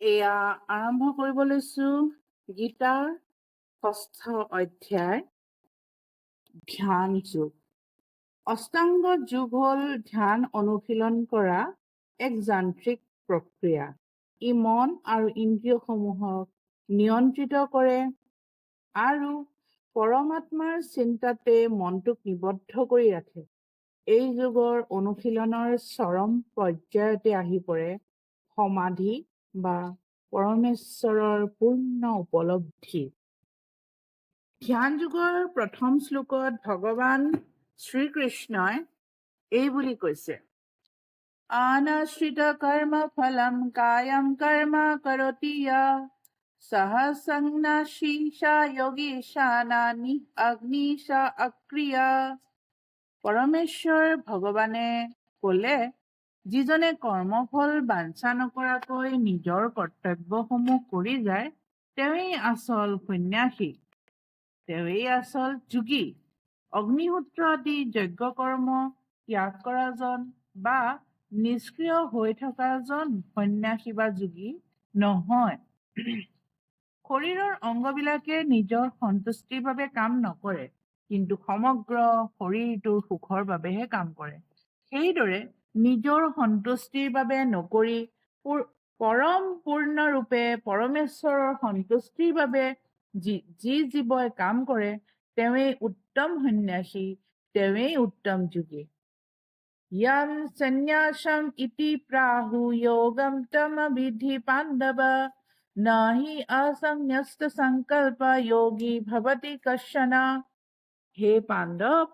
এয়া আৰম্ভ কৰিব লৈছো গীতাৰ ষষ্ঠ অধ্যায় ধ্যান যোগ। অষ্টাংগ যোগ হ'ল ধ্যান অনুশীলন কৰা এক যান্ত্ৰিক প্ৰক্ৰিয়া। ই মন আৰু ইন্দ্ৰিয়সমূহক নিয়ন্ত্ৰিত কৰে আৰু পৰমাত্মাৰ চিন্তাতে মনটোক নিবদ্ধ কৰি ৰাখে। এই যুগৰ অনুশীলনৰ চৰম পৰ্যায়তে আহি পৰে সমাধি বা পৰমেশ্বৰৰ পূৰ্ণ উপলব্ধি। ধ্যান যুগৰ প্ৰথম শ্লোকত ভগৱান শ্ৰীকৃষ্ণই এই বুলি কৈছে, আনাশ্ৰিত কৰ্ম ফলম কায়ম কৰ্ম কৰতি সহ সংনাশীষা যোগীশানানি অগ্নিশা অক্ৰিয়া। পৰমেশ্বৰ ভগৱানে কলে যিজনে কৰ্মফল বাঞ্ছা নকৰাকৈ নিজৰ কৰ্তব্যসমূহ কৰি যায় তেওঁৱেই আচল সন্যাসী। তেওঁৱেই আচল যোগী। অগ্নিহোত্ৰ আদি যজ্ঞ কৰ্ম ত্যাগ কৰাজন বা নিষ্ক্ৰিয় হৈ থকাজন সন্যাসী বা যোগী নহয়। শৰীৰৰ অংগবিলাকে নিজৰ সন্তুষ্টিৰ বাবে কাম নকৰে কিন্তু সমগ্ৰ শৰীৰটোৰ সুখৰ বাবেহে কাম কৰে। সেইদৰে নিজৰ সন্তুষ্টিৰ বাবে নকৰি পৰম পূৰ্ণৰূপে পৰমেশ্বৰৰ সন্তুষ্টিৰ বাবে যি যি জীৱই কাম কৰে তেওঁৱেই উত্তম সন্যাসী তেওঁৱেই উত্তম যোগী। ইয়াম সন্ন্যাসম ইতি প্ৰাহু যোগম তম বিধি পাণ্ডৱ। নাহি অসন্ন্যস্ত সংকল্প যোগী ভৱতি কশ্যন। হে পাণ্ডৱ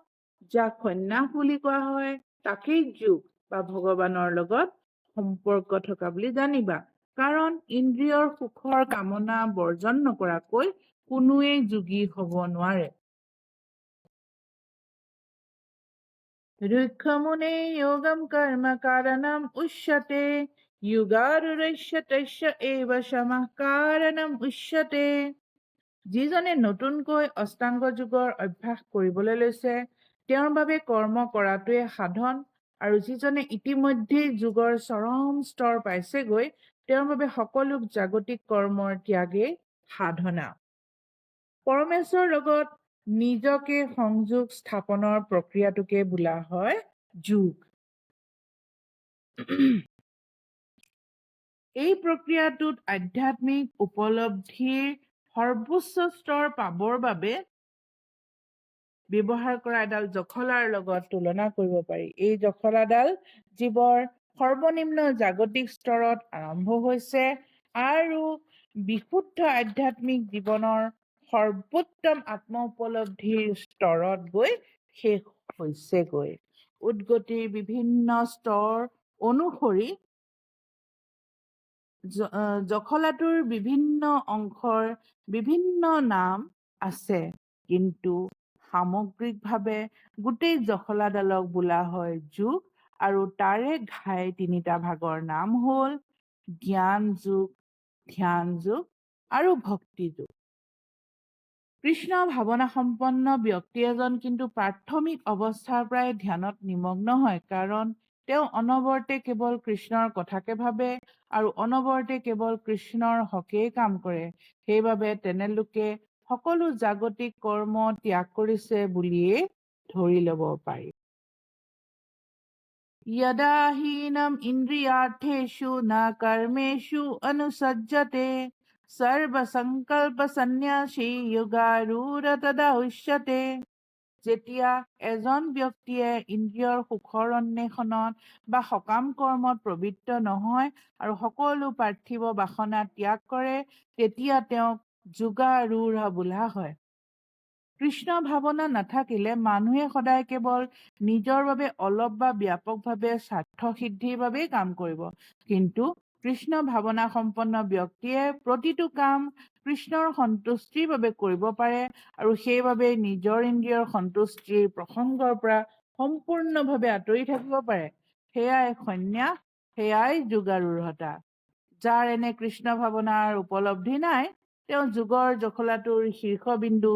যাক সন্ন্যাস বুলি কোৱা হয় তাকেই যোগ। বা ভগৱানৰ লগত সম্পৰ্ক থকা বুলি জানিবা। কাৰণ ইন্দ্ৰিয়ৰ সুখৰ কামনা বৰ্জন নকৰাকৈ কোনোৱেই যোগী হব নোৱাৰে। ৰুক্ষমুনে যোগম কৰ্ম কাৰণম উচ্যতে উচ্যতে। যিজনে নতুনকৈ অষ্টাংগ যুগৰ অভ্যাস কৰিবলৈ লৈছে তেওঁৰ বাবে কৰ্ম কৰাটোৱে সাধন। আৰু যিজনে ইতিমধ্যেই যুগৰ চৰম স্তৰ পাইছেগৈ তেওঁৰ বাবে সকলো জাগতিক কৰ্মৰ ত্যাগেই সাধনা। পৰমেশ্বৰৰ লগত নিজকে সংযোগ স্থাপনৰ প্ৰক্ৰিয়াটোকে বোলা হয় যোগ। এই প্ৰক্ৰিয়াটোত আধ্যাত্মিক উপলব্ধিৰ সৰ্বোচ্চ স্তৰ পাবৰ বাবে ব্যৱহাৰ কৰা এডাল জখলাৰ লগত তুলনা কৰিব পাৰি। এই জখলাডাল জীৱৰ সৰ্বনিম্ন জাগতিক স্তৰত আৰম্ভ হৈছে আৰু বিশুদ্ধ আধ্যাত্মিক জীৱনৰ সৰ্বোত্তম আত্ম উপলব্ধিৰ স্তৰত গৈ শেষ হৈছেগৈ। উদ্গতিৰ বিভিন্ন স্তৰ অনুসৰি জখলাটোৰ বিভিন্ন অংশৰ বিভিন্ন নাম আছে। কিন্তু সামগ্ৰিকভাৱে গোটেই জখলাডালক বোলা হয় যোগ আৰু তাৰে ঘাই তিনিটা ভাগৰ নাম হ'ল জ্ঞান যোগ ধ্যান যোগ আৰু ভক্তি যোগ। কৃষ্ণ ভাৱনা সম্পন্ন ব্যক্তি এজন কিন্তু প্ৰাথমিক অৱস্থাৰ পৰাই ধ্যানত নিমগ্ন হয় কাৰণ তেওঁ অনবৰতে কেৱল কৃষ্ণৰ কথাকে ভাবে আৰু অনবৰতে কেৱল কৃষ্ণৰ হকেই কাম কৰে। সেইবাবে তেনেলোকে সকলো জাগতিক কৰ্ম ত্যাগ কৰিছে বুলিয়েই ধৰি ল'ব পাৰি यदाहीनम् इन्द्रियार्थेषु न कर्मेषु अनुसज्जते সৰ্বসংকল্পসন্ন্যাসী যোগাৰূঢ় তদা উচ্যতে যেতিয়া এজন ব্যক্তিয়ে ইন্দ্ৰিয়ৰ সুখৰ অন্বেষণত বা সকাম কৰ্মত প্ৰবৃত্ত নহয় আৰু সকলো পাৰ্থিৱ বাসনা ত্যাগ কৰে তেতিয়া তেওঁক যোগাৰূঢ় বোলা হয়। কৃষ্ণ ভাৱনা নাথাকিলে মানুহে সদায় কেৱল নিজৰ বাবে অলপ বা ব্যাপকভাৱে স্বাৰ্থ সিদ্ধিৰ বাবেই কাম কৰিব। কিন্তু কৃষ্ণ ভাৱনা সম্পন্ন ব্যক্তিয়ে প্ৰতিটো কাম কৃষ্ণৰ সন্তুষ্টিৰ বাবে কৰিব পাৰে আৰু সেইবাবে নিজৰ ইন্দ্ৰিয়ৰ সন্তুষ্টিৰ প্ৰসংগৰ পৰা সম্পূৰ্ণভাৱে আঁতৰি থাকিব পাৰে। সেয়াই সন্ন্যাস সেয়াই যোগাৰূঢ়তা। যাৰ এনে কৃষ্ণ ভাৱনাৰ উপলব্ধি নাই তেওঁ যুগৰ জখলাটোৰ শীৰ্ষবিন্দু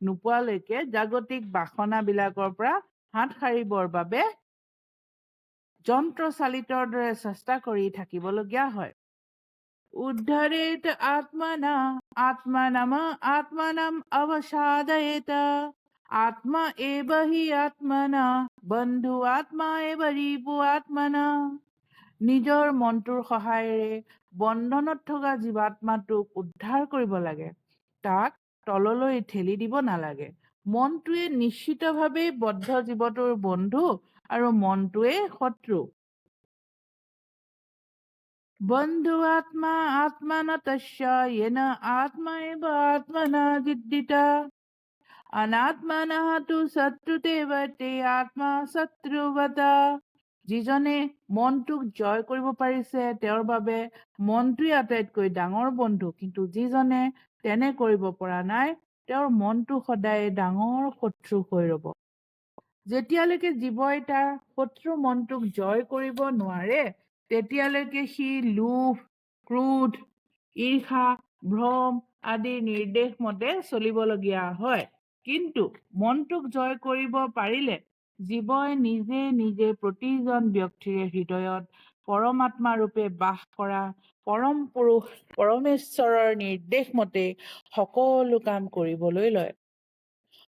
নোপোৱালৈকে জাগতিক বাসনাবিলাকৰ পৰা হাত সাৰিবৰ বাবে যন্ত্ৰচালিতৰ দৰে চেষ্টা কৰি থাকিবলগীয়া হয়। উদ্ধৰেত আত্মনা আত্মনম আত্মনম অৱসাদয়েত। আত্মা এব হি আত্মনা বন্ধু আত্মা এব ৰিপু আত্মনা। নিজৰ মনটোৰ সহায়েৰে বন্ধনত থকা জীৱাত্মাটোক উদ্ধাৰ কৰিব লাগে। তাক তললৈ ঠেলি দিব নালাগে। মনটোৱে নিশ্চিতভাৱে বদ্ধ জীৱটোৰ বন্ধু আৰু মনটোৱে শত্ৰু। বন্ধু আত্মা আত্মান তস্য येन আত্মা এব আত্মনা জিদ্দিতা। অনাত্মনঃ তু শত্ৰুতেৱতে আত্মা শত্ৰুৱতা যিজনে মনটোক জয় কৰিব পাৰিছে তেওঁৰ বাবে মনটোৱে আটাইতকৈ ডাঙৰ বন্ধু। কিন্তু যিজনে তেনে কৰিব পৰা নাই তেওঁৰ মনটো সদায় ডাঙৰ শত্ৰু হৈ ৰব। যেতিয়ালৈকে জীৱই তাৰ শত্ৰু মনটোক জয় কৰিব নোৱাৰে তেতিয়ালৈকে সি লোভ ক্ৰোধ ঈৰ্ষা ভ্ৰম আদিৰ নিৰ্দেশ মতে চলিবলগীয়া হয়। কিন্তু মনটোক জয় কৰিব পাৰিলে জীৱই নিজে নিজে প্ৰতিজন ব্যক্তিৰে হৃদয়ত পৰমাত্মা ৰূপে বাস কৰা পৰম পুৰুষ পৰমেশ্বৰৰ নিৰ্দেশ মতে সকলো কাম কৰিবলৈ লয়।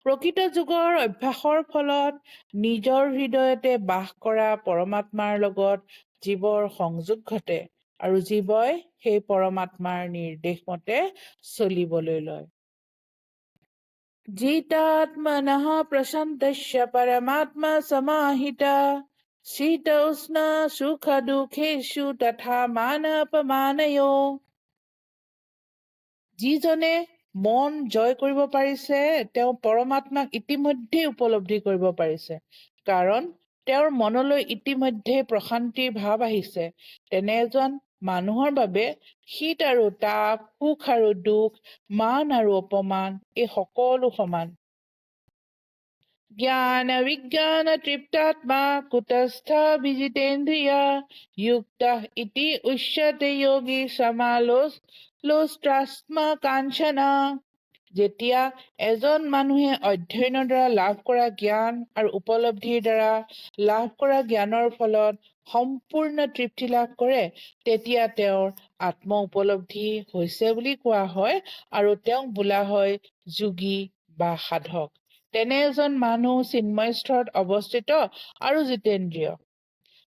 প্ৰকৃত যুগৰ অভ্যাসৰ ফলত নিজৰ হৃদয়তে বাস কৰা পৰমাত্মাৰ লগত জীৱৰ সংযোগ ঘটে আৰু জীৱই সেই পৰমাত্মাৰ নিৰ্দেশ মতে চলিবলৈ লয়। প্ৰশান্তস্য পৰমাত্মা সমাহিতা শীত উষ্ণ সুখ দুখেষু তথা মান অপমানয়ো যিজনে মন জয় কৰিব পাৰিছে তেওঁ পৰমাত্মাক ইতিমধ্যে উপলব্ধি কৰিব পাৰিছে। কাৰণ তেওঁৰ মনলৈ ইতিমধ্যে প্ৰশান্তিৰ ভাৱ আহিছে। তেনে এজন মানুহৰ বাবে শীত আৰু তাপ সুখ আৰু দুখ মান আৰু অপমান এই সকলো সমান। জ্ঞান বিজ্ঞান তৃপ্তাত্মা কুটস্থ বিজিতেন্দ্ৰিয়া যুক্ত ইতি উচ্যতে যোগী সমালোচ লোষ্ট্ৰাস্ম কাঞ্চনা। যেতিয়া এজন মানুহে অধ্যয়নৰ দ্বাৰা লাভ কৰা জ্ঞান আৰু উপলব্ধিৰ দ্বাৰা লাভ কৰা জ্ঞানৰ ফলত সম্পূৰ্ণ তৃপ্তি লাভ কৰে তেতিয়া তেওঁৰ আত্ম উপলব্ধি হৈছে বুলি কোৱা হয় আৰু তেওঁক বোলা হয় যোগী বা সাধক। তেনে এজন মানুহ চিন্ময় স্তৰত অৱস্থিত আৰু জিতেন্দ্ৰিয়।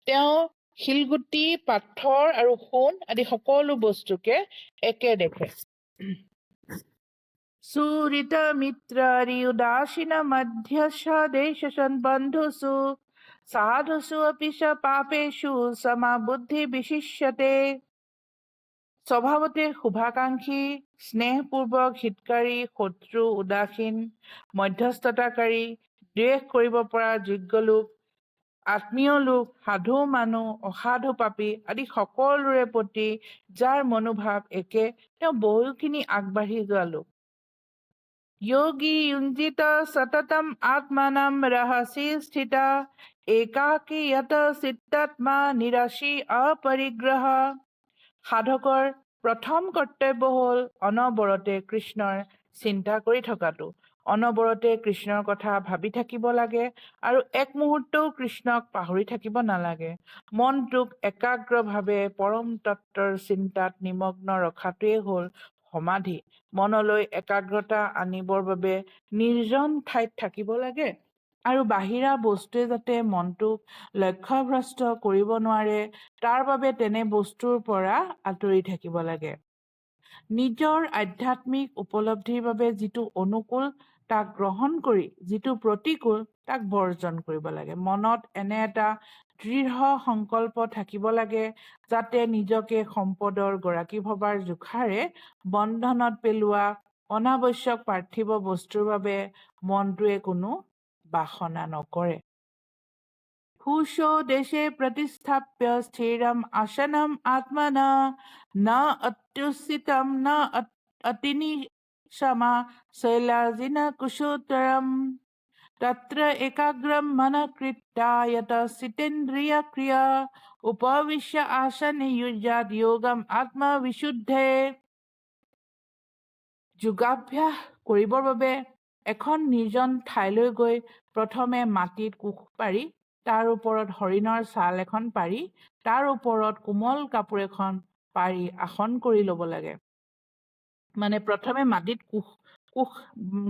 তেওঁ শিলগুটি পাথৰ আৰু সোণ আদি সকলো বস্তুকে একে দেখে। উদাসীন মধ্যস্য দেশ বন্ধুষু সাধুষু অপি চ পাপেষু সমা বুদ্ধি বিশিষ্যতে স্বভাৱতে শুভাকাংক্ষী স্নেহপূৰ্বক হিতকাৰী শত্ৰু উদাসীন মধ্যস্থতাকাৰী দ্বেষ কৰিব পৰা যোগ্য লোক আত্মীয় লোক সাধু মানুহ অসাধু পাপী আদি সকলোৰে প্ৰতি যাৰ মনোভাৱ একে তেওঁ বহুখিনি আগবাঢ়ি যোৱা লোক যোগী युञ्जित सततम् आत्मानं रहसि स्थिता एकाकी यत চিত্তাত্মা নিৰাশী অপৰিগ্ৰহ সাধকৰ প্ৰথম কৰ্তব্য হ'ল অনবৰতে কৃষ্ণৰ চিন্তা কৰি থকাটো অনবৰতে কৃষ্ণৰ কথা ভাবি থাকিব লাগে আৰু এক মুহূৰ্তও কৃষ্ণক পাহৰি থাকিব নালাগে মনটোক একাগ্ৰভাৱে পৰম তত্বৰ চিন্তাত নিমগ্ন ৰখাটোৱেই হ'ল সমাধি। মনলৈ একাগ্ৰতা আনিবৰ বাবে নিৰ্জন ঠাইত থাকিব লাগে আৰু বাহিৰা বস্তুৱে যাতে মনটোক লক্ষ্যভ্ৰষ্ট কৰিব নোৱাৰে তাৰ বাবে তেনে বস্তুৰ পৰা আঁতৰি থাকিব লাগে। নিজৰ আধ্যাত্মিক উপলব্ধিৰ বাবে যিটো অনুকূল তাক গ্ৰহণ কৰি যিটো প্ৰতিকূল তাক বৰ্জন কৰিব লাগে। মনত এনে এটা দৃঢ় সংকল্প থাকিব লাগে যাতে নিজকে সম্পদৰ গৰাকী ভবাৰ জোখাৰে বন্ধনত পেলোৱা অনাৱশ্যক পাৰ্থিৱ বস্তুৰ বাবে মনটোৱে কোনো বাসনা নকৰে। হুশ দেশে প্ৰতিষ্ঠাপ্য স্থিৰম আসনম আত্মন ন অত্যুচিতম ন অতিনি अतिनिशमा शैलाजिन कुशोत्तरम् तत्र एकाग्रं मनः कृत्या यत सितेन्द्रियक्रिया उपविश्य आसने युज्यात् योगम् আত্মবিশুদ্ধে যোগাভ্যাস কৰিবৰ বাবে এখন নিৰ্জন ঠাইলৈ গৈ প্ৰথমে মাটিত কোষ পাৰি তাৰ ওপৰত হৰিণৰ ছাল এখন পাৰি তাৰ ওপৰত কোমল কাপোৰ এখন পাৰি আসন কৰি ল'ব লাগে মানে প্ৰথমে মাটিত কোষ কোষ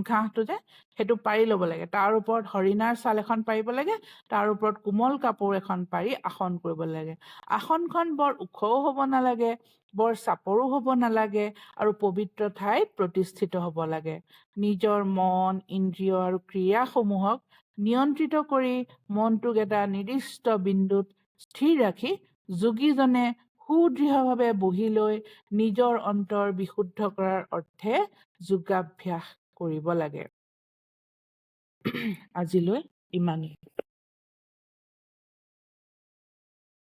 ঘাঁহটো যে সেইটো পাৰি ল'ব লাগে। তাৰ ওপৰত হৰিণাৰ ছাল এখন পাৰিব লাগে তাৰ ওপৰত কোমল কাপোৰ এখন পাৰি আসন কৰিব লাগে। আসনখন বৰ ওখও হ'ব নালাগে বৰ চাপৰো হ'ব নালাগে আৰু পবিত্ৰ ঠাইত প্ৰতিষ্ঠিত হ'ব লাগে। নিজৰ মন ইন্দ্ৰিয় আৰু ক্ৰিয়াসমূহক নিয়ন্ত্ৰিত কৰি মনটোক এটা নিৰ্দিষ্ট বিন্দুত স্থিৰ ৰাখি যোগীজনে সুদৃঢ়ভাৱে বহি লৈ নিজৰ অন্তৰ বিশুদ্ধ কৰাৰ অৰ্থে যোগাভ্যাস কৰিব লাগে। আজিলৈ ইমানেই।